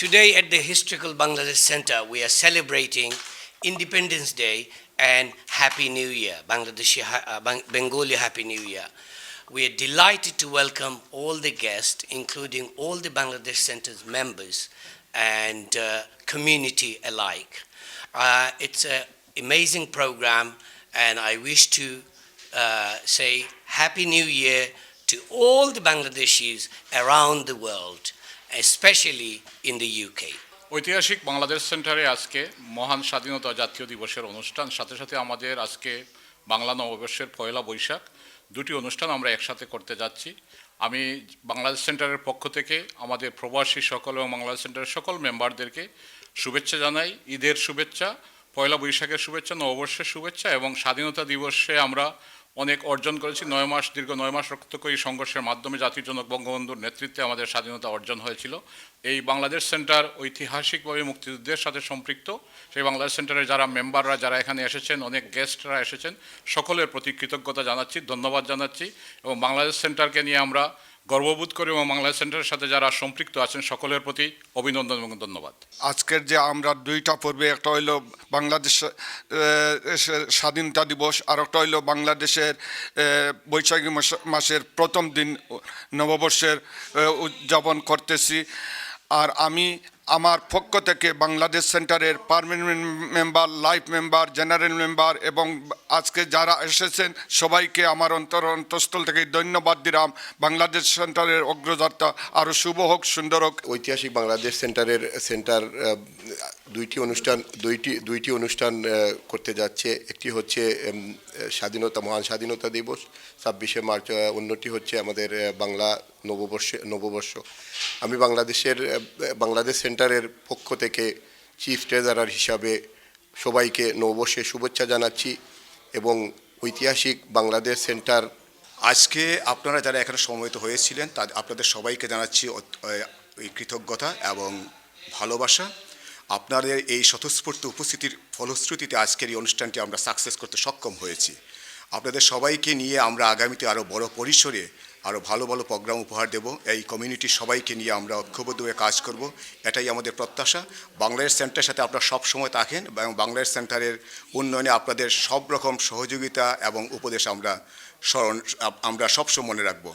Today at the Historical Bangladesh Center, we are celebrating Independence Day and Happy New Year, Bangladeshi, uh, Bengali Happy New Year. We are delighted to welcome all the guests, including all the Bangladesh Center's members and uh, community alike. Uh, it's an amazing program, and I wish to uh, say Happy New Year to all the Bangladeshis around the world, especially in the UK. ঐতিহাসিক বাংলাদেশ সেন্টারে আজকে মহান স্বাধীনতা জাতীয় দিবসের অনুষ্ঠান, সাথে সাথে আমাদের আজকে বাংলা নববর্ষের পয়লা বৈশাখ, দুটি অনুষ্ঠান আমরা একসাথে করতে যাচ্ছি আমি বাংলাদেশ সেন্টারের পক্ষ থেকে আমাদের প্রবাসী সকল এবং বাংলাদেশ সেন্টারের সকল মেম্বারদেরকে শুভেচ্ছা জানাই ঈদের শুভেচ্ছা পয়লা বৈশাখের শুভেচ্ছা, নববর্ষের শুভেচ্ছা এবং স্বাধীনতা দিবসে আমরা অনেক অর্জন করেছি। নয় মাস, দীর্ঘ নয় মাস রক্তকরী সংঘর্ষের মাধ্যমে জাতির জনক বঙ্গবন্ধুর নেতৃত্বে আমাদের স্বাধীনতা অর্জন হয়েছিল। এই বাংলাদেশ সেন্টার ঐতিহাসিকভাবে মুক্তিযুদ্ধের সাথে সম্পৃক্ত। সেই বাংলাদেশ সেন্টারের যারা মেম্বাররা, যারা এখানে এসেছেন, অনেক গেস্টরা এসেছেন, সকলের প্রতি কৃতজ্ঞতা জানাচ্ছি, ধন্যবাদ জানাচ্ছি এবং বাংলাদেশ সেন্টারকে নিয়ে আমরা গর্ববোধ করে এবং বাংলা সেন্টারের সাথে যারা সম্পৃক্ত আছেন সকলের প্রতি অভিনন্দন এবং ধন্যবাদ। আজকের যে আমরা দুইটা পর্বে, একটা হইল বাংলাদেশ স্বাধীনতা দিবস, আর একটা হইল বাংলাদেশের বৈশাখী মাস- মাসের প্রথম দিন নববর্ষের উদযাপন করতেছি। আর আমি আমার পক্ষ থেকে বাংলাদেশ সেন্টারের permanent member, life member, general member এবং আজকে যারা এসেছেন সবাইকে আমার অন্তর অন্তঃস্থল থেকে ধন্যবাদ দিলাম। বাংলাদেশ সেন্টারের অগ্রযাত্রা আরও শুভ হোক, সুন্দর হোক। ঐতিহাসিক বাংলাদেশ সেন্টারের, সেন্টার দুইটি অনুষ্ঠান, দুইটি দুইটি অনুষ্ঠান করতে যাচ্ছে। একটি হচ্ছে স্বাধীনতা, মহান স্বাধীনতা দিবস। ছাব্বিশে মার্চ অন্যটি হচ্ছে আমাদের বাংলা নববর্ষে, নববর্ষ। আমি বাংলাদেশের বাংলাদেশ সেন্টারের পক্ষ থেকে চিফ ট্রেজারার হিসাবে সবাইকে নববর্ষে শুভেচ্ছা জানাচ্ছি এবং ঐতিহাসিক বাংলাদেশ সেন্টার আজকে আপনারা যারা এখানে সমবেত হয়েছিলেন, তা, আপনাদের সবাইকে জানাচ্ছি কৃতজ্ঞতা এবং ভালোবাসা। আপনাদের এই স্বতঃস্ফূর্ত উপস্থিতির ফলশ্রুতিতে আজকের এই অনুষ্ঠানটি আমরা সাকসেস করতে সক্ষম হয়েছি। আপনাদের সবাইকে নিয়ে আমরা আগামীতে আরও বড় পরিসরে আরও ভালো ভালো প্রোগ্রাম উপহার দেব। এই কমিউনিটির সবাইকে নিয়ে আমরা ঐক্যবদ্ধ হয়ে কাজ করব। এটাই আমাদের প্রত্যাশা। বাংলাদেশ সেন্টারের সাথে আপনারা সব সময় থাকেন এবং বাংলাদেশ সেন্টারের উন্নয়নে আপনাদের সব রকম সহযোগিতা এবং উপদেশ আমরা স্মরণ আমরা সবসময় মনে রাখব।